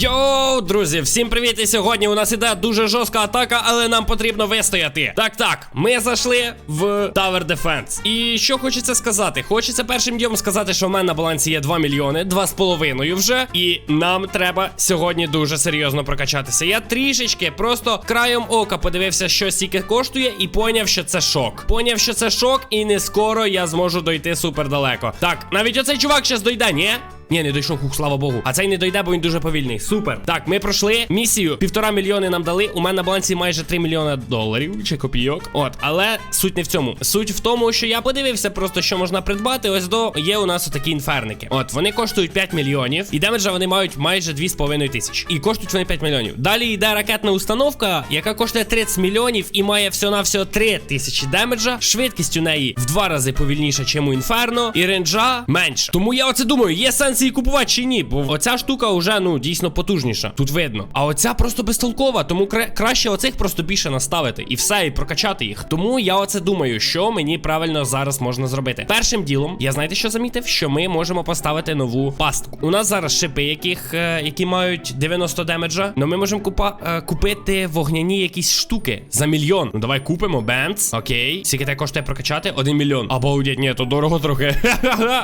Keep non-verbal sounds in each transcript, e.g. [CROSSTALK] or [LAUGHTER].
Йоу, друзі, всім привіт! І сьогодні у нас іде дуже жорстка атака, але нам потрібно вистояти. Так, так, ми зайшли в Tower Defense. І що хочеться сказати? Хочеться першим днем сказати, що в мене на балансі є 2 мільйони, 2,5 вже. І нам треба сьогодні дуже серйозно прокачатися. Я трішечки просто краєм ока подивився, що стільки коштує, і поняв, що це шок. Поняв, що це шок, і не скоро я зможу дойти супер далеко. Так, навіть оцей чувак зараз дойде, ні? Ні, не дійшов, хух, слава Богу. А цей не дойде, бо він дуже повільний. Супер. Так, ми пройшли місію. Півтора мільйони нам дали. У мене на балансі майже 3 мільйони доларів чи копійок. От, але суть не в цьому. Суть в тому, що я подивився просто, що можна придбати. Ось до є у нас отакі інферники. От, вони коштують 5 мільйонів. І демеджа вони мають майже 2,5 тисячі. І коштують вони 5 мільйонів. Далі йде ракетна установка, яка коштує 30 мільйонів і має всього-навсього 3 тисячі демеджа. Швидкість у неї в два рази повільніша, чим у інферно. І ренджа менше. Тому я оце думаю, є сенс її купувати чи ні? Бо оця штука вже ну дійсно потужніша. Тут видно. А оця просто безтолкова, тому кра краще оцих просто більше наставити і все, і прокачати їх. Тому я оце думаю, що мені правильно зараз можна зробити. Першим ділом, я знаєте, що замітив? Що ми можемо поставити нову пастку. У нас зараз шипи, яких, е, які мають 90 демеджа. Ну ми можемо купа, е, купити вогняні якісь штуки за мільйон. Ну давай купимо бенц. Окей. Скільки те коштує прокачати? Один мільйон. Обалдеть, ні, то дорого трохи.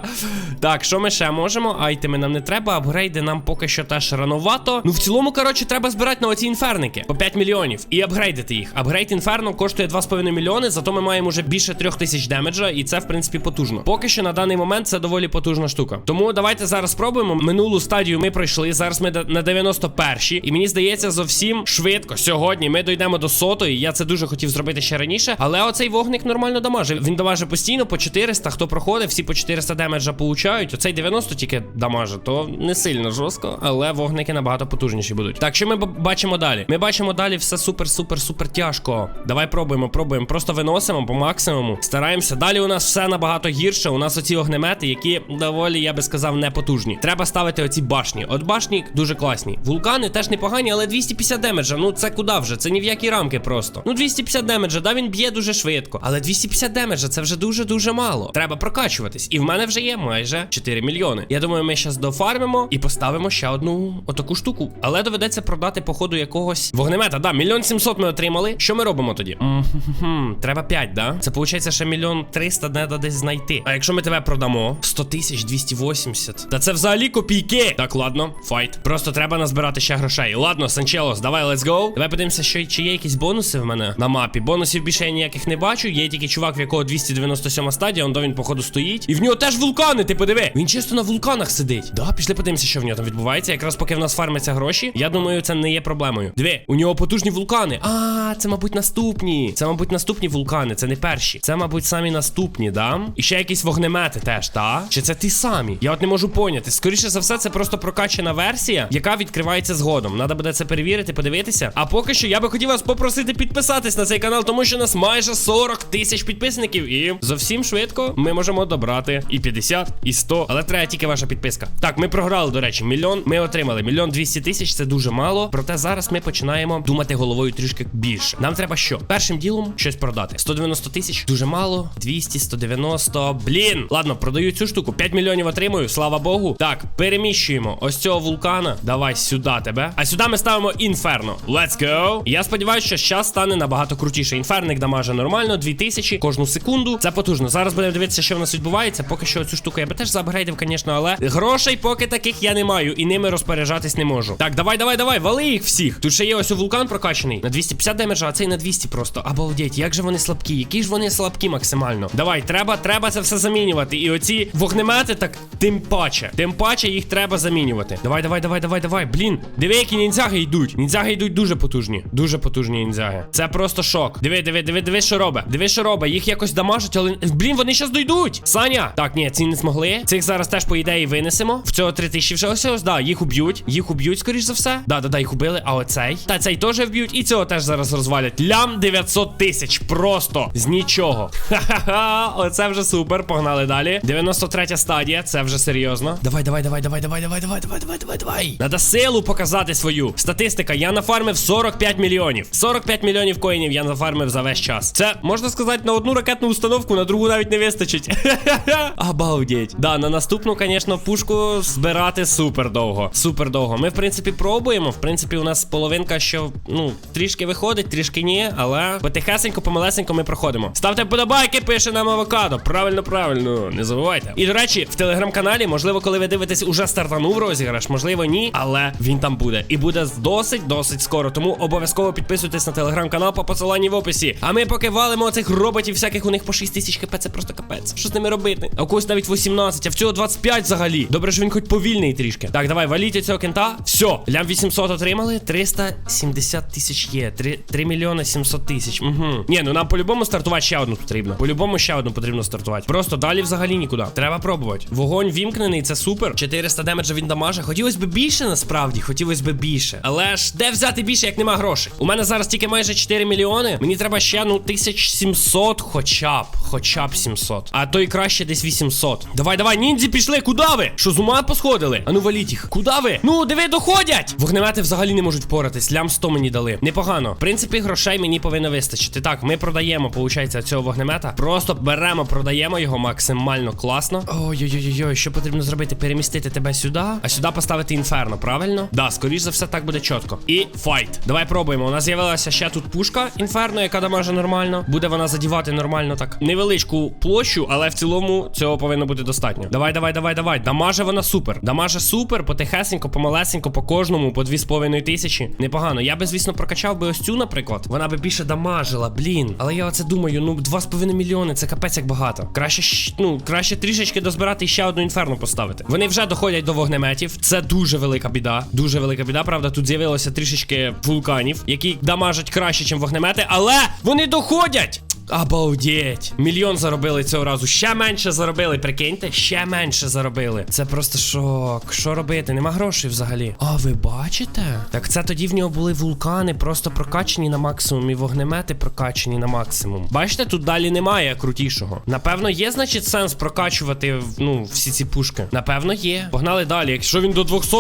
[LAUGHS] так, що ми ще можемо? Айтеми нам не треба, апгрейди нам поки що теж рановато. Ну в цілому, коротше, треба збирати на оці інферники по 5 мільйонів і апгрейдити їх. Апгрейд інферно коштує 2,5 мільйони, зато ми маємо вже більше 3 тисяч демеджа, і це в принципі потужно. Поки що на даний момент це доволі потужна штука. Тому давайте зараз спробуємо. Минулу стадію ми пройшли. Зараз ми на 91-й. І мені здається, зовсім швидко. Сьогодні ми дійдемо до сотої. Я це дуже хотів зробити ще раніше. Але оцей вогник нормально дамажив. Він дамажить постійно по 400. Хто проходить, всі по 400 демеджа получають. Оцей 90 тільки дамажить, то не сильно жорстко, але вогники набагато потужніші будуть. Так, що ми бачимо далі? Ми бачимо далі все супер, супер, супер тяжко. Давай пробуємо, пробуємо. Просто виносимо по максимуму. Стараємося. Далі у нас все набагато гірше. У нас оці огнемети, які доволі, я би сказав, не потужні. Треба ставити оці башні. От башні дуже класні. Вулкани теж непогані, але 250 демеджа. Ну це куди вже? Це ні в які рамки просто. Ну 250 демеджа, да, він б'є дуже швидко. Але 250 демеджа це вже дуже-дуже мало. Треба прокачуватись. І в мене вже є майже 4 мільйони. Я думаю, ми зараз дофармимо і поставимо ще одну отаку штуку. Але доведеться продати, походу, якогось вогнемета. Да, мільйон сімсот ми отримали. Що ми робимо тоді? М-хм-хм, Треба 5, да? Це виходить ще мільйон триста треба десь знайти. А якщо ми тебе продамо 100 тисяч 280. Та це взагалі копійки. Так, ладно, файт. Просто треба назбирати ще грошей. Ладно, Санчелос, давай, let's go. Давай подивимося, що чи є якісь бонуси в мене на мапі. Бонусів більше я ніяких не бачу. Є тільки чувак, в якого 297 стадія, он до він, походу, стоїть. І в нього теж вулкани, ти подиви. Він чисто на вулканах сидить. Да, пішли подивимося, що в нього там відбувається. Якраз поки в нас фармиться гроші, я думаю, це не є проблемою. Диви, у нього потужні вулкани. А, це, мабуть, наступні. Це, мабуть, наступні вулкани, це не перші. Це, мабуть, самі наступні, да? І ще якісь вогнемети теж, та? Чи це ті самі? Я от не можу поняти. Скоріше за все, це просто прокачана версія, яка відкривається згодом. Надо буде це перевірити, подивитися. А поки що я би хотів вас попросити підписатись на цей канал, тому що нас майже 40 тисяч підписників. І зовсім швидко ми можемо добрати і 50, і 100. Але треба тільки ваша підписка. Так, ми програли, до речі, мільйон. Ми отримали мільйон 200 тисяч. Це дуже мало. Проте зараз ми починаємо думати головою трішки більше. Нам треба що? Першим ділом щось продати. 190 тисяч дуже мало. 200, 190. Блін. Ладно, продаю цю штуку. 5 мільйонів отримую, слава Богу. Так, переміщуємо ось цього вулкана. Давай сюди тебе. А сюди ми ставимо інферно. Let's go. Я сподіваюся, що щас стане набагато крутіше. Інферник дамаже нормально, 2000 кожну секунду. Це потужно. Зараз будемо дивитися, що в нас відбувається. Поки що цю штуку я би теж заапгрейдив, звісно, але грошей поки таких я не маю і ними розпоряджатись не можу. Так, давай, давай, давай, вали їх всіх. Тут ще є ось у вулкан прокачаний на 250 демеджа, а цей на 200 просто. Обалдеть, як же вони слабкі, які ж вони слабкі максимально. Давай, треба, треба це все замінювати. І оці вогнемети, так тим паче. Тим паче їх треба замінювати. Давай, давай, давай, давай, давай. Блін, диви, які ніндзяги йдуть. Ніндзяги йдуть дуже потужні. Дуже потужні ніндзяги. Це просто шок. Диви, диви, диви, диви, що робить. Диви, що робить. Їх якось дамажать, але. Блін, вони щас дойдуть. Саня. Так, ні, ці не змогли. Цих зараз теж, по ідеї, винесемо. В цього 3000 вже ось да, їх уб'ють. Їх уб'ють, скоріш за все. Да, да, да, їх убили. А оцей. Та цей теж вб'ють. І цього теж зараз розвалять. Лям 900 тисяч. Просто з нічого. Ха-ха-ха. Оце вже супер. Погнали далі. 93 стадія. Це вже серйозно. Давай, давай, давай, давай, давай, давай, давай, давай, давай, давай, давай. Надо силу показати свою. Статистика. Я нафармив 45 мільйонів. 45 мільйонів коїнів я нафармив за весь час. Це можна сказати на одну ракетну установку, на другу навіть не вистачить. [LAUGHS] Обалдеть. Да, на наступну, звісно, пушку збирати супер довго. Супер довго. Ми, в принципі, пробуємо. В принципі, у нас половинка, що ну трішки виходить, трішки ні, але потихесенько, помалесенько ми проходимо. Ставте вподобайки, пише нам авокадо. Правильно, правильно, не забувайте. І до речі, в телеграм-каналі, можливо, коли ви дивитесь, уже стартанув розіграш, можливо, ні, але він там буде. І буде досить, досить скоро. Тому обов'язково підписуйтесь на телеграм-канал по посиланні в описі. А ми поки валимо оцих роботів, всяких у них по 6 тисяч хп, це просто капець. Що з ними робити? А когось навіть 18, а в цього 25 взагалі. Добре, що він хоч повільний трішки. Так, давай, валіть цього кента. Все, лям 800 отримали. 370 тисяч є. 3, 3 мільйони 700 тисяч. Угу. Ні, ну нам по-любому стартувати ще одну потрібно. По-любому ще одну потрібно стартувати. Просто далі взагалі нікуди. Треба пробувати. Вогонь вімкнений, це супер. 400 демеджа він дамаже. Хотілося б більше насправді, хотілося б більше. Але ж де взяти більше, як нема грошей? У мене зараз тільки майже 4 мільйони. Мені треба ще ну 1700 хоча б. Хоча б 700. А то і краще десь 800. Давай, давай, ніндзі пішли. Куди ви? Що з ума посходили? Ану валіть їх. Куди ви? Ну, диви, доходять! Вогнемети взагалі не можуть впоратись. Лям 100 мені дали. Непогано. В принципі, грошей мені повинно вистачити. Так, ми продаємо, виходить, цього вогнемета. Просто беремо, продаємо його максимально класно. Ой-ой-ой, що потрібно зробити? Перемістити тебе сюди, а сюди поставити інферно, правильно? Да, скоріш за все, так буде чітко. І файт. Давай пробуємо. У нас з'явилася ще тут пушка інферно, яка дамаже нормально. Буде вона задівати нормально так. Невеличку площу, але в цілому цього повинно бути достатньо. Давай, давай, давай, давай. Дамаже вона супер. Дамаже супер, потихесенько, помалесенько, по кожному, по 2,5 тисячі. Непогано. Я би, звісно, прокачав би ось цю, наприклад. Вона би більше дамажила, блін. Але я оце думаю, ну 2,5 мільйони, це капець як багато. Краще, ну, краще трішечки дозбирати і ще одну інферно поставити. Вони вже доходять до вогнеметів. Це дуже велика біда. Дуже велика біда. Правда, тут з'явилося трішечки вулканів, які дамажать краще, ніж вогнемети, але вони доходять. Обалдеть. Мільйон заробили цього разу. Ще менше заробили. Прикиньте, ще менше заробили. Це просто шок. Що робити? Нема грошей взагалі. А ви бачите? Так це тоді в нього були вулкани, просто прокачені на максимум, і вогнемети прокачені на максимум. Бачите, тут далі немає крутішого. Напевно, є, значить, сенс прокачувати ну, всі ці пушки. Напевно, є. Погнали далі. Якщо він до 200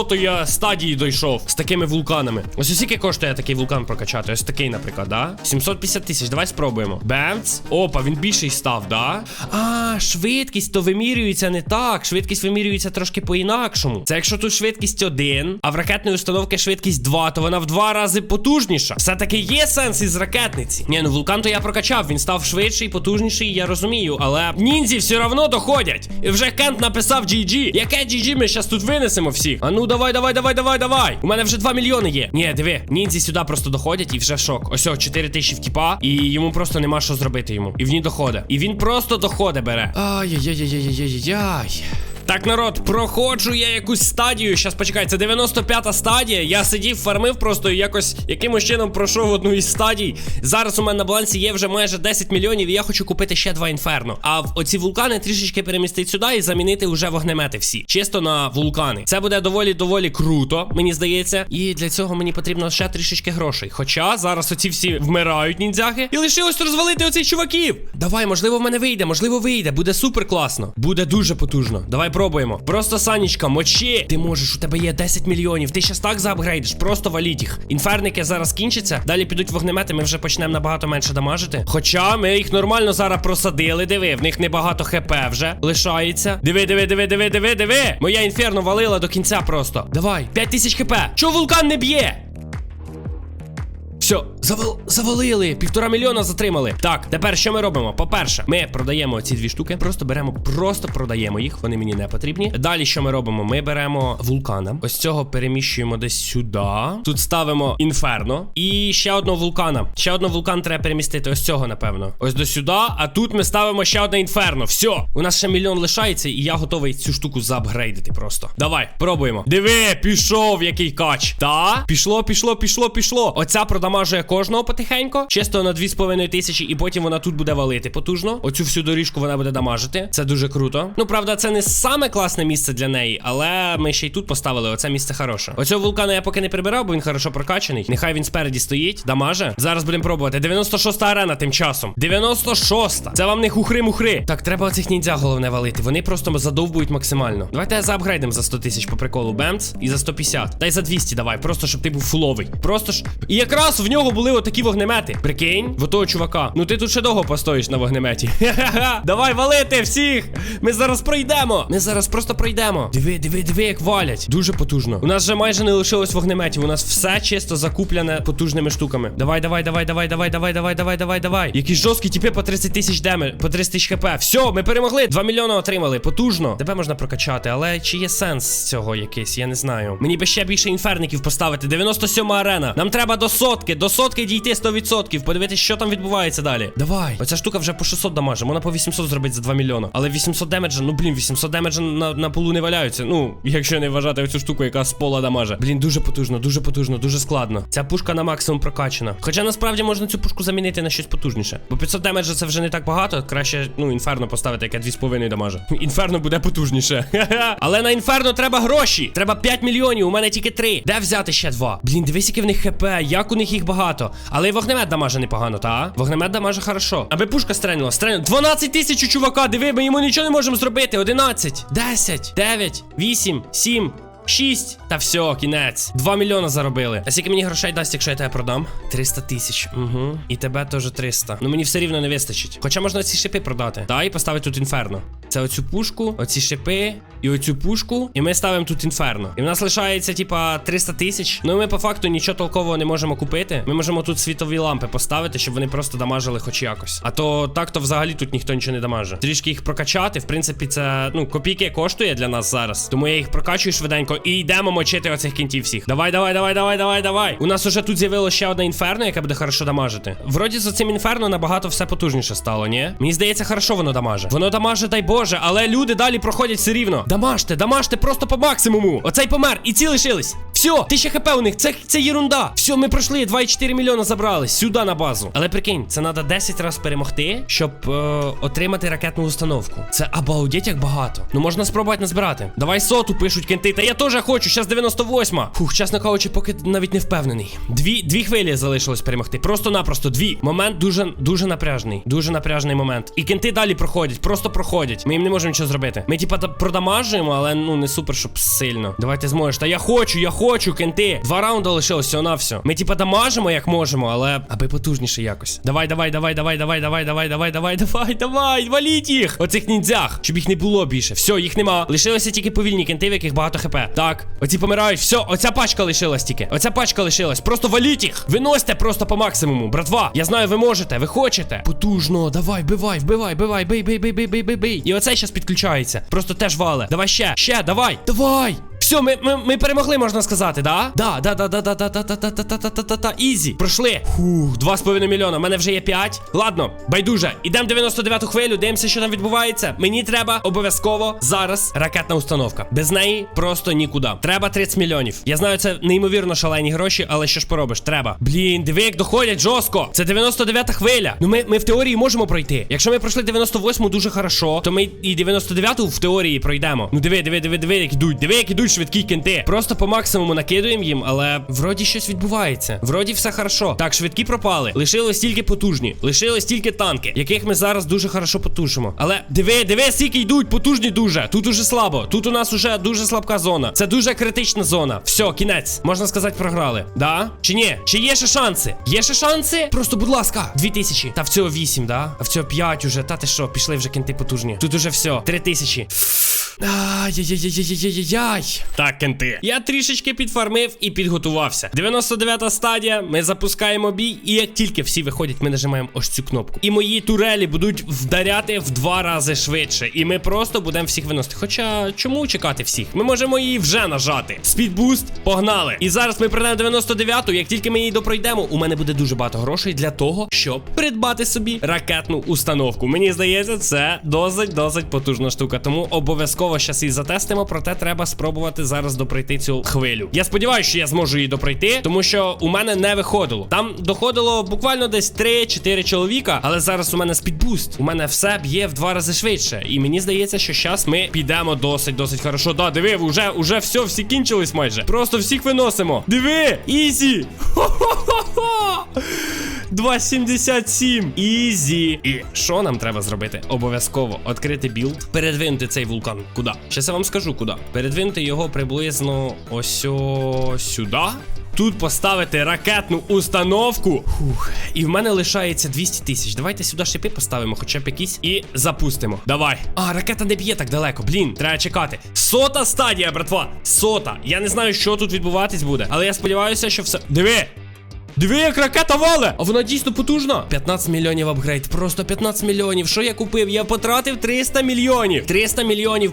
стадії дійшов з такими вулканами. Ось скільки коштує такий вулкан прокачати? Ось такий, наприклад, да? 750 тисяч. Давай спробуємо. Бемц. Опа, він більший став, да? А, швидкість то вимірюється не так. Швидкість вимірюється трошки по-інакшому. Це якщо тут швидкість 1, а в ракетної установки швидкість 2, то вона в два рази потужніша. Все-таки є сенс із ракетниці. Ні, ну вулкан то я прокачав. Він став швидший, потужніший, я розумію. Але ніндзі все равно доходять. І вже Кент написав GG. Яке GG ми зараз тут винесемо всіх? А ну давай, давай, давай, давай, давай. У мене вже 2 мільйони є. Ні, диви, ніндзі сюди просто доходять і вже шок. Ось о, 4 тисячі втіпа, і йому просто нема що зробити йому. І в ній доходить. І він просто доходи бере. Ай-яй-яй-яй-яй-яй. Так, народ, проходжу я якусь стадію. Щас почекай, це 95-та стадія. Я сидів, фармив просто і якось якимось чином пройшов одну із стадій. Зараз у мене на балансі є вже майже 10 мільйонів, і я хочу купити ще два інферно. А оці вулкани трішечки перемістити сюди і замінити вже вогнемети всі. Чисто на вулкани. Це буде доволі доволі круто, мені здається. І для цього мені потрібно ще трішечки грошей. Хоча зараз оці всі вмирають ніндзяги. І лишилось розвалити оцих чуваків. Давай, можливо, в мене вийде, можливо, вийде. Буде супер класно. Буде дуже потужно. Давай пробуємо. Просто Санічка, мочи. Ти можеш, у тебе є 10 мільйонів. Ти щас так заапгрейдиш, просто валіть їх. Інферники зараз кінчаться. Далі підуть вогнемети, ми вже почнемо набагато менше дамажити. Хоча ми їх нормально зараз просадили. Диви, в них небагато хп вже лишається. Диви, диви, диви, диви, диви, диви. Моя інферно валила до кінця просто. Давай, 5 тисяч хп. Чого вулкан не б'є? Все, завал... завалили. Півтора мільйона затримали. Так, тепер що ми робимо? По-перше, ми продаємо ці дві штуки, просто беремо, просто продаємо їх, вони мені не потрібні. Далі що ми робимо? Ми беремо вулкана. Ось цього переміщуємо десь сюди. Тут ставимо інферно. І ще одного вулкана. Ще одного вулкан треба перемістити. Ось цього, напевно. Ось до сюди. А тут ми ставимо ще одне інферно. Все. У нас ще мільйон лишається, і я готовий цю штуку заапгрейдити просто. Давай, пробуємо. Диви, пішов який кач. Та? Пішло, пішло, пішло, пішло. Оця продамажує кожного потихенько. Чисто на 2,5 тисячі, і потім вона тут буде валити потужно. Оцю всю доріжку вона буде дамажити. Це дуже круто. Ну, правда, це не саме класне місце для неї, але ми ще й тут поставили. Оце місце хороше. Оцього вулкана я поки не прибирав, бо він хорошо прокачаний. Нехай він спереді стоїть, дамаже. Зараз будемо пробувати. 96-та арена тим часом. 96-та. Це вам не хухри-мухри. Так, треба оцих ніндзя головне валити. Вони просто задовбують максимально. Давайте заапгрейдимо за 100 тисяч по приколу Бемц і за 150. Та й за 200 давай. Просто щоб ти був фуловий. Просто ж. І якраз в нього були отакі вогнемети. Прикинь, в того чувака. Ну ти тут ще довго постоїш на вогнеметі. [LAUGHS] Давай валити всіх! Ми зараз пройдемо. Ми зараз просто пройдемо. Диви, диви, диви, як валять. Дуже потужно. У нас вже майже не лишилось вогнеметів. У нас все чисто закуплене потужними штуками. Давай, давай, давай, давай, давай, давай, давай, давай, давай, давай. Якісь жорсткі тіпи по 30 тисяч деми, по 30 тисяч хп. Все, ми перемогли. 2 мільйони отримали. Потужно. Тебе можна прокачати, але чи є сенс цього якийсь? Я не знаю. Мені би ще більше інферників поставити. 97 арена. Нам треба до сотки. До сотки дійти 100%. Подивитись, що там відбувається далі. Давай. Оця штука вже по 600 дамаже. Вона по 800 зробить за 2 мільйони. Але 800 демеджа, ну блін, 800 демеджа на, на полу не валяються. Ну, якщо не вважати оцю штуку, яка з пола дамаже. Блін, дуже потужно, дуже потужно, дуже складно. Ця пушка на максимум прокачана. Хоча насправді можна цю пушку замінити на щось потужніше. Бо 500 демеджа це вже не так багато. Краще, ну, інферно поставити, яке 2,5 дамаже. [LAUGHS] Інферно буде потужніше. [LAUGHS] Але на інферно треба гроші. Треба 5 мільйонів, у мене тільки 3. Де взяти ще 2? Блін, дивись, які в них хп, як у них їх багато. Але і вогнемет дамаже непогано, та? Вогнемет дамаже хорошо. Аби пушка стрельнула, стрельнула. 12 тисяч у чувака, диви, ми йому нічого не можемо зробити. 11, 10, 9, 8, 7. 6. Та все, кінець. 2 мільйона заробили. А скільки мені грошей дасть, якщо я тебе продам? 300 тисяч. Угу. І тебе теж 300. Ну мені все рівно не вистачить. Хоча можна ці шипи продати. Та і поставити тут інферно. Це оцю пушку, оці шипи і оцю пушку. І ми ставимо тут інферно. І в нас лишається, типа, 300 тисяч. Ну і ми по факту нічого толкового не можемо купити. Ми можемо тут світові лампи поставити, щоб вони просто дамажили хоч якось. А то так то взагалі тут ніхто нічого не дамаже. Трішки їх прокачати. В принципі, це ну копійки коштує для нас зараз. Тому я їх прокачую швиденько і йдемо мочити оцих кінтів всіх. Давай, давай, давай, давай, давай, давай. У нас уже тут з'явилося ще одне інферно, яке буде хорошо дамажити. Вроді за цим інферно набагато все потужніше стало, ні? Мені здається, хорошо воно дамаже. Воно дамаже, дай Боже, але люди далі проходять все рівно. Дамажте, дамажте просто по максимуму. Оцей помер, і ці лишились. Все, тисяча хп у них, це, це єрунда. Все, ми пройшли, 2,4 мільйона забрали сюди на базу. Але прикинь, це треба 10 разів перемогти, щоб е, отримати ракетну установку. Це обалдеть як багато. Ну можна спробувати назбирати. Давай соту пишуть кенти. Та я теж хочу, зараз 98. Фух, чесно кажучи, поки навіть не впевнений. Дві, дві хвилі залишилось перемогти. Просто-напросто дві. Момент дуже дуже напряжний. Дуже напряжний момент. І кенти далі проходять, просто проходять. Ми їм не можемо нічого зробити. Ми, типа, продамажуємо, але ну не супер, щоб сильно. Давайте зможеш. Та я хочу, я хочу, кенти. Два раунди лишилось всього на все. Ми, типа, дамажимо, як можемо, але аби потужніше якось. Давай, давай, давай, давай, давай, давай, давай, давай, давай, давай, давай, валіть їх. Оцих ніндзях, щоб їх не було більше. Все, їх нема. Лишилося тільки повільні кенти, в яких багато хп. Так, оці помирають. Все, оця пачка лишилась тільки. Оця пачка лишилась. Просто валіть їх. Виносьте просто по максимуму. Братва, я знаю, ви можете, ви хочете. Потужно, давай, бивай, вбивай, бивай, бий, бий, бий, бий, бий, бий, бий. Оцей щас підключається. Просто теж вале. Давай ще, ще, давай, давай. Все, ми, ми, ми перемогли, можна сказати, да? Да, да, да, да, да, да, да, да, да, да, да, да, да, ізі. Пройшли. Фух, 2,5 мільйона. У мене вже є 5. Ладно, байдуже. Ідемо 99-ту хвилю, дивимося, що там відбувається. Мені треба обов'язково зараз ракетна установка. Без неї просто нікуди. Треба 30 мільйонів. Я знаю, це неймовірно шалені гроші, але що ж поробиш? Треба. Блін, диви, як доходять жорстко. Це 99-та хвиля. Ну ми, ми в теорії можемо пройти. Якщо ми пройшли 98-му дуже хорошо, то ми і 99-ту в теорії пройдемо. Ну диви, диви, диви, диви, як ідуть. Диви, як ідуть швидкі кенти. Просто по максимуму накидуємо їм, але вроді щось відбувається. Вроді все хорошо. Так, швидкі пропали. Лишилось тільки потужні. Лишилось тільки танки, яких ми зараз дуже хорошо потушимо. Але диви, диви, скільки йдуть, потужні дуже. Тут уже слабо. Тут у нас уже дуже слабка зона. Це дуже критична зона. Все, кінець. Можна сказати, програли. Да? Чи ні? Чи є ще шанси? Є ще шанси? Просто, будь ласка, дві тисячі. Та в цього вісім, да? А в цього п'ять уже. Та ти що, пішли вже кінти потужні. Тут уже все. Три тисячі. Ай-яй-яй-яй-яй-яй-яй. Так, кенти. Я трішечки підфармив і підготувався. 99-та стадія. Ми запускаємо бій, і як тільки всі виходять, ми нажимаємо ось цю кнопку. І мої турелі будуть вдаряти в два рази швидше. І ми просто будемо всіх виносити. Хоча чому чекати всіх? Ми можемо її вже нажати. Спідбуст, погнали. І зараз ми прийдемо 99-ту. Як тільки ми її допройдемо, у мене буде дуже багато грошей для того, щоб придбати собі ракетну установку. Мені здається, це досить досить потужна штука. Тому обов'язково щас її затестимо. Проте треба спробувати зараз допройти цю хвилю. Я сподіваюся, що я зможу її допройти, тому що у мене не виходило. Там доходило буквально десь 3-4 чоловіка, але зараз у мене спідбуст. У мене все б'є в два рази швидше. І мені здається, що зараз ми підемо досить досить хорошо. Да, диви, уже, уже все, всі кінчились майже. Просто всіх виносимо. Диви, ізі. [LAUGHS] Хо-хо-хо-хо. 2,77. Ізі. І що нам треба зробити? Обов'язково відкрити білд, передвинути цей вулкан. Куди? Щас я вам скажу куди. Передвинути його приблизно ось сюди. тут поставити ракетну установку. Фух. І в мене лишається 200 тисяч. Давайте сюди шипи поставимо, хоча б якісь, і запустимо. Давай. А, ракета не б'є так далеко. Блін, треба чекати. Сота стадія, братва. Сота. Я не знаю, що тут відбуватись буде, але я сподіваюся, що все. Диви! Диви, як ракета вале! А вона дійсно потужна. 15 мільйонів апгрейд. Просто 15 мільйонів. Що я купив? Я потратив 300 мільйонів. 300 мільйонів.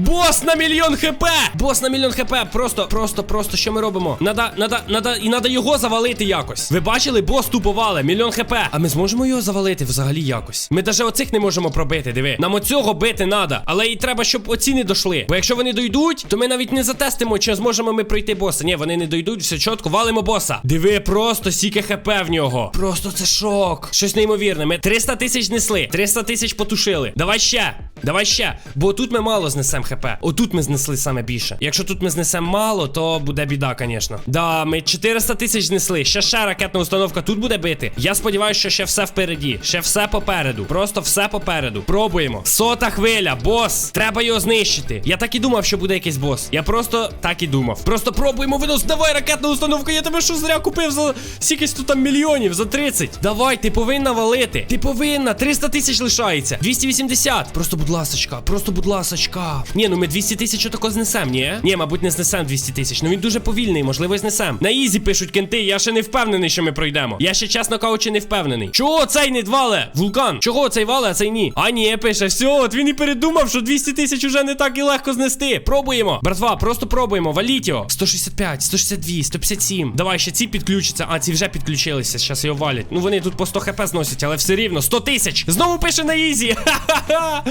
Бос на мільйон хп! Бос на мільйон хп! Просто, просто, просто, що ми робимо? Надо, надо, надо, і надо його завалити якось. Ви бачили, бос тупо вале, мільйон хп. А ми зможемо його завалити взагалі якось. Ми навіть оцих не можемо пробити, диви. Нам оцього бити надо. Але і треба, щоб оці не дошли. Бо якщо вони дойдуть, то ми навіть не затестимо, чи зможемо ми пройти боса. Ні, вони не дойдуть, все чітко, валимо боса. Диви, просто сіке хп в нього. Просто це шок. Щось неймовірне. Ми 300 тисяч знесли, 300 тисяч потушили. Давай ще. Давай ще. Бо тут ми мало знесемо хп. Отут ми знесли саме більше. Якщо тут ми знесемо мало, то буде біда, звісно. Да, ми 400 тисяч знесли. Ще ще ракетна установка тут буде бити. Я сподіваюся, що ще все впереді. Ще все попереду. Просто все попереду. Пробуємо. Сота хвиля, бос. Треба його знищити. Я так і думав, що буде якийсь бос. Я просто так і думав. Просто пробуємо винос. Давай ракетну установку. Я тебе що зря купив за скількись тут там мільйонів, за 30. Давай, ти повинна валити. Ти повинна. 300 тисяч лишається. 280. Просто, будь ласочка, просто, будь ласочка. Ні, ну ми 200 тисяч отако знесем, ні? Ні, мабуть, не знесем 200 тисяч. Ну він дуже повільний, можливо, знесем. На ізі пишуть кенти, я ще не впевнений, що ми пройдемо. Я ще, чесно кажучи, не впевнений. Чого цей не вале? Вулкан? Чого цей вале, а цей ні? А ні, пише, все, от він і передумав, що 200 тисяч уже не так і легко знести. Пробуємо. Братва, просто пробуємо. Валіть його. 165, 162, 157. Давай ще ці підключаться. А, ці вже підключилися. Зараз його валять. Ну вони тут по 100 хп зносять, але все рівно. 100 тисяч. Знову пише на ізі. [LAUGHS] Ха-ха-ха.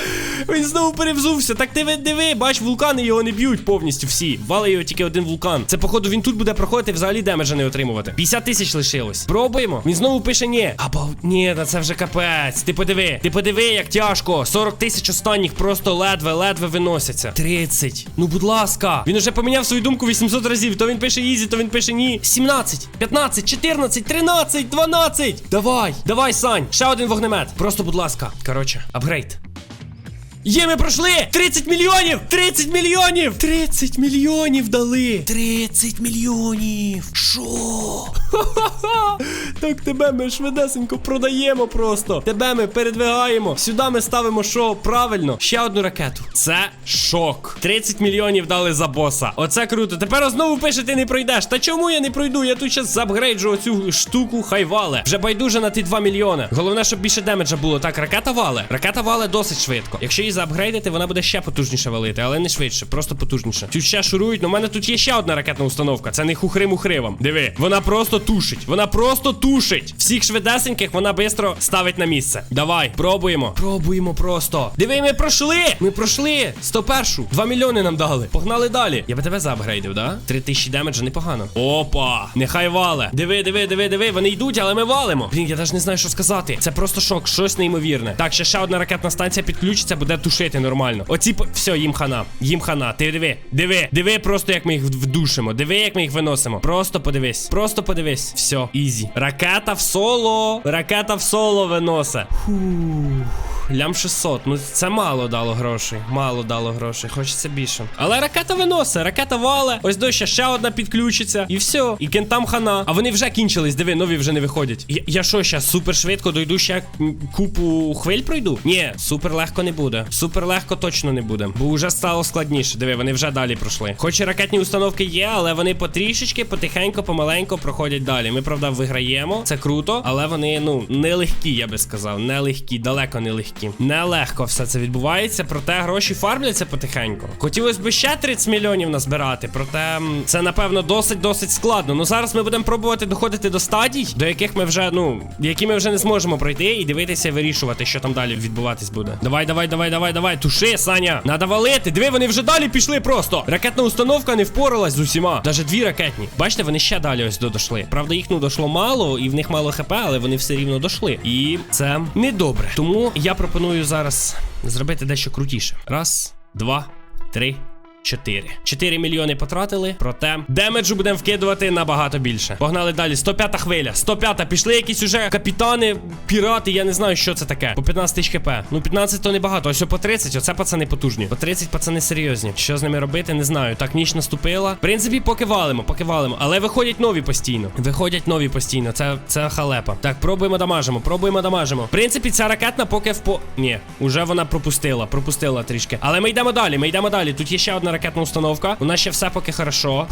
Він знову перевзувся. Так диви, диви, бач, вулкани його не б'ють повністю всі. Вали його тільки один вулкан. Це, походу, він тут буде проходити, взагалі демеджа не отримувати. 50 тисяч лишилось. Пробуємо. Він знову пише ні. Або ні, та це вже капець. Ти подиви, ти подиви, як тяжко. 40 тисяч останніх просто ледве, ледве виносяться. 30. Ну, будь ласка. Він уже поміняв свою думку 800 разів. То він пише ізі, то він пише ні. 17, 15, 14, 13, 12. Давай, давай, Сань. Ще один вогнемет. Просто, будь ласка. Коротше, апгрейд. Є, ми пройшли! 30 мільйонів! 30 мільйонів! 30 мільйонів дали! 30 мільйонів! Шо? [LAUGHS] Так тебе ми швидесенько продаємо просто. Тебе ми передвигаємо. Сюди ми ставимо що правильно. Ще одну ракету. Це шок. 30 мільйонів дали за боса. Оце круто. Тепер знову пише, ти не пройдеш. Та чому я не пройду? Я тут зараз запгрейджу оцю штуку, хай вале. Вже байдуже на ті 2 мільйони. Головне, щоб більше демеджа було. Так, ракета вале. Ракета вале досить швидко. Якщо її заапгрейдити, вона буде ще потужніше валити, але не швидше, просто потужніше. Тут ще шурують, але в мене тут є ще одна ракетна установка. Це не хухри-мухри. Диви, вона просто тушить. Вона просто тушить. Всіх швидесеньких вона швидко ставить на місце. Давай, пробуємо. Пробуємо просто. Диви, ми пройшли. Ми пройшли. 101. 2 мільйони нам дали. Погнали далі. Я би тебе заапгрейдив, да? 3000 демеджа непогано. Опа! Нехай вале. Диви, диви, диви, диви. Вони йдуть, але ми валимо. Блін, я навіть не знаю, що сказати. Це просто шок, щось неймовірне. Так, ще ще одна ракетна станція підключиться, буде тушити нормально. Оці по- все, їм хана. Їм хана. Ти диви, диви, диви, просто як ми їх вдушимо. Диви, як ми їх виносимо. Просто подивись. Просто подивись. Все, ізі. Ракета в соло. Ракета в соло виносе. Лям 600. Ну це мало дало грошей. Мало дало грошей. Хочеться більше. Але ракета виносить, ракета вале. Ось дощ ще одна підключиться. І все. І кентам хана. А вони вже кінчились. Диви, нові вже не виходять. Я, що, щас супер швидко дойду ще купу хвиль пройду? Ні, супер легко не буде. Супер легко точно не буде. Бо вже стало складніше. Диви, вони вже далі пройшли. Хоч і ракетні установки є, але вони потрішечки, потихеньку, помаленько проходять далі. Ми, правда, виграємо. Це круто, але вони, ну, нелегкі, я би сказав. Нелегкі, далеко не легкі. Нелегко все це відбувається, проте гроші фармляться потихеньку. Хотілося б ще 30 мільйонів назбирати, проте це, напевно, досить-досить складно. Ну зараз ми будемо пробувати доходити до стадій, до яких ми вже, ну, які ми вже не зможемо пройти і дивитися, вирішувати, що там далі відбуватись буде. Давай, давай, давай, давай, давай. Туши, Саня. Надо валити. Диви, вони вже далі пішли просто. Ракетна установка не впоралась з усіма. Даже дві ракетні. Бачите, вони ще далі ось додошли. Правда, їх ну дошло мало, і в них мало хп, але вони все рівно дошли. І це недобре. Тому я пропоную зараз зробити дещо крутіше. Раз, два, три. 4. 4 мільйони потратили, проте демеджу будемо вкидувати набагато більше. Погнали далі. 105 хвиля. 105 пішли якісь уже капітани, пірати. Я не знаю, що це таке. По 15 тисяч хп. Ну 15 то небагато. Ось по 30. Оце пацани потужні. По 30 пацани серйозні. Що з ними робити, не знаю. Так, ніч наступила. В принципі, поки валимо, поки валимо. Але виходять нові постійно. Виходять нові постійно. Це, це халепа. Так, пробуємо дамажимо, пробуємо дамажимо. В принципі, ця ракетна поки в по. Ні, уже вона пропустила. Пропустила трішки. Але ми йдемо далі. Ми йдемо далі. Тут є ще одна ракетна установка. У нас ще все поки хорошо.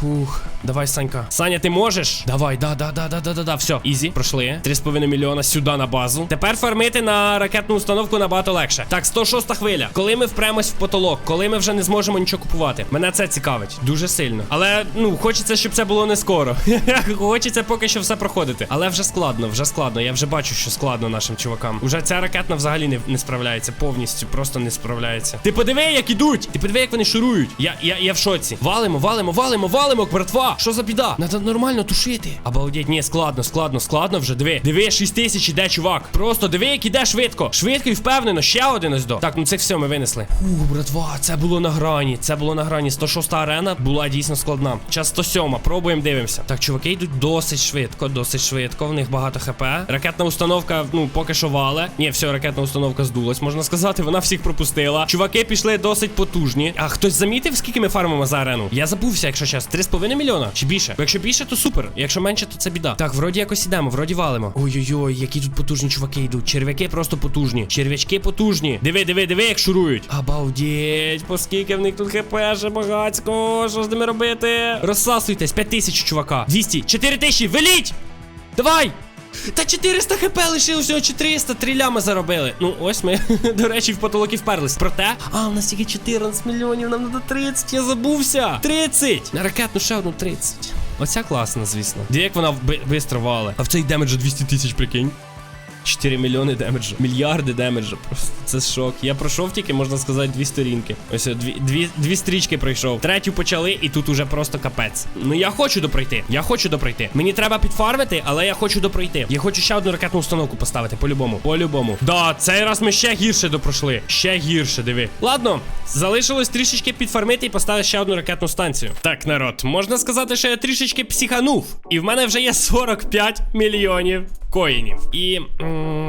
Фух. Давай, Санька. Саня, ти можеш? Давай, да, да, да, да, да, да, да. Все, ізі, пройшли. 3,5 мільйона сюди на базу. Тепер фармити на ракетну установку набагато легше. Так, 106 хвиля. Коли ми впремось в потолок, коли ми вже не зможемо нічого купувати. Мене це цікавить дуже сильно. Але ну хочеться, щоб це було не скоро. [LAUGHS] хочеться поки що все проходити. Але вже складно, вже складно. Я вже бачу, що складно нашим чувакам. Уже ця ракетна взагалі не, не справляється. Повністю просто не справляється. Ти подиви, як ідуть! Ти подиви, як вони шурують. Я, я, я в шоці. Валимо, валимо, валимо, валимо, братва. Що за біда? Надо нормально тушити. Обалдеть, ні, складно, складно, складно вже. Диви. Диви, 6 тисяч іде, чувак. Просто диви, як іде швидко. Швидко і впевнено. Ще один ось до. Так, ну це все ми винесли. Ух, братва, це було на грані. Це було на грані. 106 арена була дійсно складна. Час 107. Пробуємо, дивимося. Так, чуваки йдуть досить швидко, досить швидко. В них багато хп. Ракетна установка, ну, поки що вале. Ні, все, ракетна установка здулась, можна сказати. Вона всіх пропустила. Чуваки пішли досить потужні. А хтось замітив, скільки ми фармимо за арену? Я забувся, якщо час. 3,5 мільйона чи більше. Бо якщо більше, то супер. Якщо менше, то це біда. Так, вроді якось ідемо, вроді валимо. Ой-ой-ой, які тут потужні чуваки йдуть. Черв'яки просто потужні. Черв'ячки потужні. Диви, диви, диви, як шурують. Обалдеть, по скільки в них тут хп ще багацько. Що з ними робити? Розсасуйтесь, 5 тисяч, чувака. 200, 4 тисячі, веліть! Давай! Та 400 хп лишили, всього 400, 3 лями заробили. Ну, ось ми, [LAUGHS] до речі, в потолок і вперлись. Проте, а, у нас тільки 14 мільйонів, нам треба 30, я забувся. 30! На ракетну ще одну 30. Оця класна, звісно. Де як вона швидко вали. А в цей демеджу 200 тисяч, прикинь. 4 мільйони демеджу. Мільярди демеджу. Просто це шок. Я пройшов тільки, можна сказати, дві сторінки. Ось дві, дві, дві стрічки пройшов. Третю почали, і тут уже просто капець. Ну я хочу допройти. Я хочу допройти. Мені треба підфармити, але я хочу допройти. Я хочу ще одну ракетну установку поставити. По-любому. По-любому. Да, цей раз ми ще гірше допройшли. Ще гірше, диви. Ладно, залишилось трішечки підфармити і поставити ще одну ракетну станцію. Так, народ, можна сказати, що я трішечки психанув. І в мене вже є 45 мільйонів коїнів. І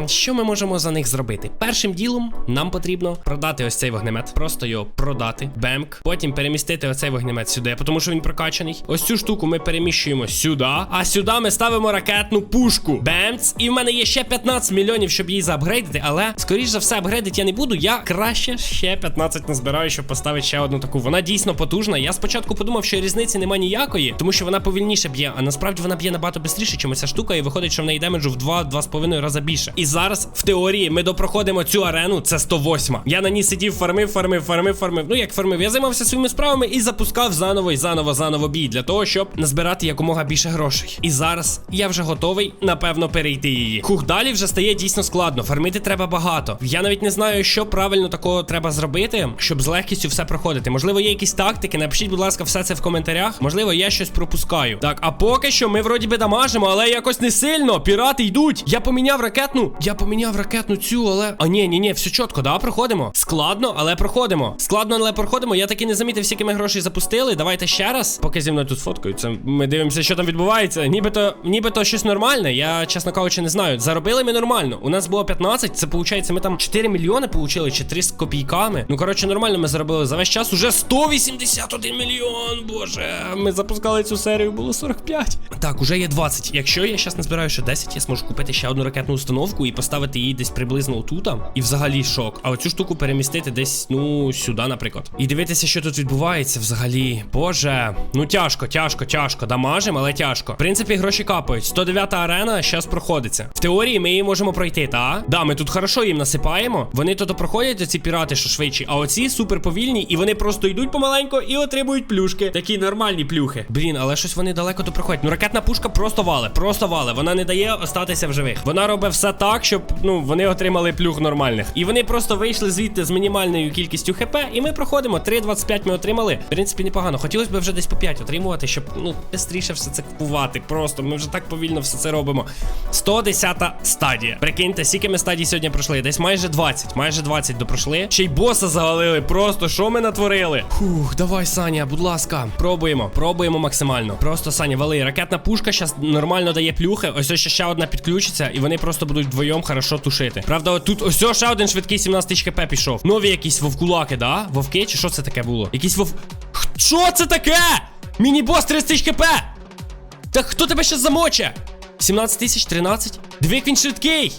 що ми можемо за них зробити? Першим ділом нам потрібно продати ось цей вогнемет. Просто його продати. Бемк. Потім перемістити оцей вогнемет сюди, тому що він прокачаний. Ось цю штуку ми переміщуємо сюди. А сюди ми ставимо ракетну пушку. Бемц. І в мене є ще 15 мільйонів, щоб її заапгрейдити. Але, скоріш за все, апгрейдити я не буду. Я краще ще 15 назбираю, щоб поставити ще одну таку. Вона дійсно потужна. Я спочатку подумав, що різниці нема ніякої, тому що вона повільніше б'є. А насправді вона б'є набагато швидше, чим ця штука, і виходить, що в неї демеджу в 2-2,5 рази більше. І зараз, в теорії, ми допроходимо цю арену. Це 108. Я на ній сидів, фармив, фармив, фармив, фармив. Ну як фармив, я займався своїми справами і запускав заново і заново, заново бій для того, щоб назбирати якомога більше грошей. І зараз я вже готовий, напевно, перейти її. Хух, далі вже стає дійсно складно. Фармити треба багато. Я навіть не знаю, що правильно такого треба зробити, щоб з легкістю все проходити. Можливо, є якісь тактики. Напишіть, будь ласка, все це в коментарях. Можливо, я щось пропускаю. Так, а поки що ми вроді би дамажимо, але якось не сильно. Пірати йдуть. Я поміняв ракетну. Я поміняв ракетну цю, але. А ні, ні, ні, все чітко, да, проходимо. Складно, але проходимо. Складно, але проходимо. Я таки не замітив, скільки ми грошей запустили. Давайте ще раз. Поки зі мною тут фоткаються. Ми дивимося, що там відбувається. Нібито, нібито щось нормальне. Я, чесно кажучи, не знаю. Заробили ми нормально. У нас було 15. Це виходить, ми там 4 мільйони получили, чи 3 з копійками. Ну, коротше, нормально ми заробили. За весь час уже 181 мільйон. Боже, ми запускали цю серію, було 45. Так, уже є 20. Якщо я зараз не збираю ще 10, я зможу купити ще одну ракетну установку і поставити її десь приблизно отута. І взагалі шок. А оцю штуку перемістити десь, ну, сюди, наприклад. І дивитися, що тут відбувається взагалі. Боже, ну тяжко, тяжко, тяжко. Дамажим, але тяжко. В принципі, гроші капають. 109 арена зараз проходиться. В теорії ми її можемо пройти, та? Да, ми тут хорошо їм насипаємо. Вони то проходять оці пірати, що швидші, а оці супер повільні, і вони просто йдуть помаленько і отримують плюшки. Такі нормальні плюхи. Блін, але щось вони далеко то проходять. Ну ракетна пушка просто вале, просто вале. Вона не дає оставити остатися в живих. Вона робить все так, щоб ну вони отримали плюх нормальних. І вони просто вийшли звідти з мінімальною кількістю хп, і ми проходимо. 3.25 ми отримали. В принципі, непогано. Хотілося б вже десь по 5 отримувати, щоб ну швидше все це купувати. Просто ми вже так повільно все це робимо. 110 стадія. Прикиньте, скільки ми стадій сьогодні пройшли? Десь майже 20. Майже 20 допройшли. Ще й боса завалили. Просто що ми натворили? Фух, давай, Саня, будь ласка, пробуємо, пробуємо максимально. Просто Саня, вали. Ракетна пушка зараз нормально дає плюхи. Ось ось ще одна підключиться, і вони просто будуть вдвоєм хорошо тушити. Правда, от тут ось ще один швидкий 17 тисяч хп пішов. Нові якісь вовкулаки, да? Вовки, чи що це таке було? Якісь вов. Що це таке? Міні-бос 30 тисяч хп! Так хто тебе ще замоче? 17 тисяч, 13? Двік він швидкий!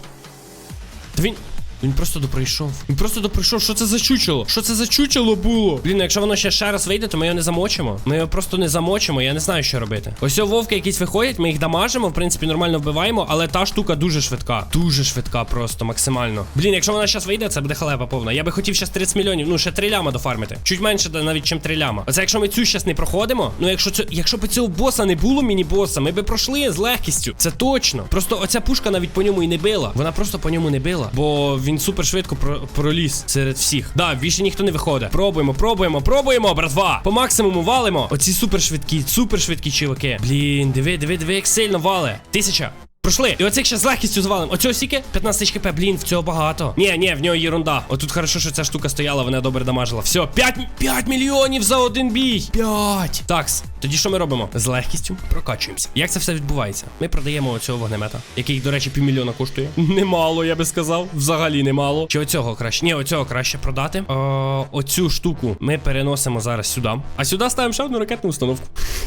Він. Він просто допройшов. Він просто допройшов. Що це за чучело? Що це за чучело було? Блін, ну якщо воно ще ще раз вийде, то ми його не замочимо. Ми його просто не замочимо, я не знаю, що робити. Ось вовки якісь виходять, ми їх дамажимо, в принципі, нормально вбиваємо, але та штука дуже швидка. Дуже швидка, просто максимально. Блін, якщо вона зараз вийде, це буде халепа повна. Я би хотів зараз 30 мільйонів, ну ще 3 ляма дофармити. Чуть менше навіть, чим 3 ляма. Оце якщо ми цю зараз не проходимо, ну якщо це, якщо б цього боса не було, міні-боса, ми би пройшли з легкістю. Це точно. Просто оця пушка навіть по ньому і не била. Вона просто по ньому не била, бо він супер швидко про- проліз серед всіх. Да, більше ніхто не виходить. Пробуємо, пробуємо, пробуємо, братва. По максимуму валимо. Оці супер швидкі, супер швидкі чуваки. Блін, диви, диви, диви, як сильно вали. Тисяча. Пройшли. І оцих ще з легкістю звалим. Оцього стільки? 15 тисяч хп, блін, в цього багато. Ні, ні, в нього єрунда. Отут хорошо, що ця штука стояла, вона добре дамажила. Все, 5, 5 мільйонів за один бій. 5. Такс. Тоді що ми робимо? З легкістю прокачуємося. Як це все відбувається? Ми продаємо оцього вогнемета, який, до речі, півмільйона коштує. Немало, я би сказав. Взагалі немало. Чи оцього краще? Ні, оцього краще продати. О, оцю штуку ми переносимо зараз сюди. А сюди ставимо ще одну ракетну установку. [LAUGHS]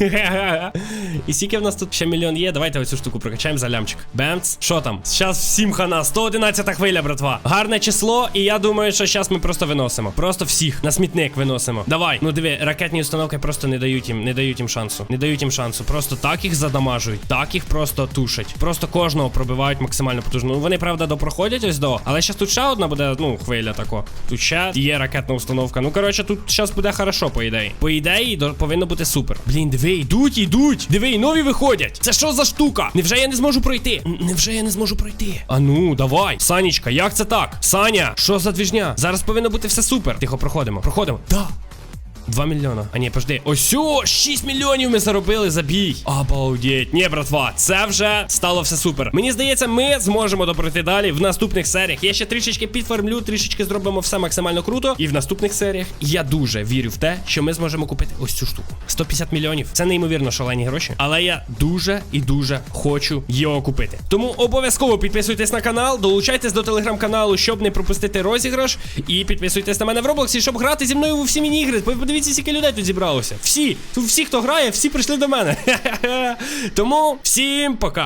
І скільки в нас тут ще мільйон є? Давайте оцю штуку прокачаємо за лямчик. Бемц. Що там? Зараз всім хана. 111 хвиля, братва. Гарне число, і я думаю, що зараз ми просто виносимо. Просто всіх на смітник виносимо. Давай. Ну диви, ракетні установки просто не дають їм, не дають їм шансу. Не дають їм шансу. Просто так їх задамажують, так їх просто тушать. Просто кожного пробивають максимально потужно. Ну вони, правда, допроходять ось до. Але зараз тут ще одна буде, ну, хвиля тако. Тут ще є ракетна установка. Ну, коротше, тут зараз буде хорошо, по ідеї. По ідеї, повинно бути супер. Блін, диви, йдуть, йдуть. Диви, нові виходять. Це що за штука? Невже я не зможу пройти? Н- Невже я не зможу пройти? А ну, давай. Санічка, як це так? Саня, що за двіжня? Зараз повинно бути все супер. Тихо, проходимо. Проходимо. Да. 2 мільйона. А ні, пожди. Ось о, 6 мільйонів ми заробили за бій. Обалдеть. Ні, братва, це вже стало все супер. Мені здається, ми зможемо допройти далі в наступних серіях. Я ще трішечки підфармлю, трішечки зробимо все максимально круто. І в наступних серіях я дуже вірю в те, що ми зможемо купити ось цю штуку. 150 мільйонів. Це неймовірно шалені гроші. Але я дуже і дуже хочу його купити. Тому обов'язково підписуйтесь на канал, долучайтесь до телеграм-каналу, щоб не пропустити розіграш. І підписуйтесь на мене в Роблоксі, щоб грати зі мною у всі міні-ігри. Ви Подивіться, скільки людей тут зібралося. Всі. Тут всі, хто грає, всі прийшли до мене. [LAUGHS] Тому всім пока.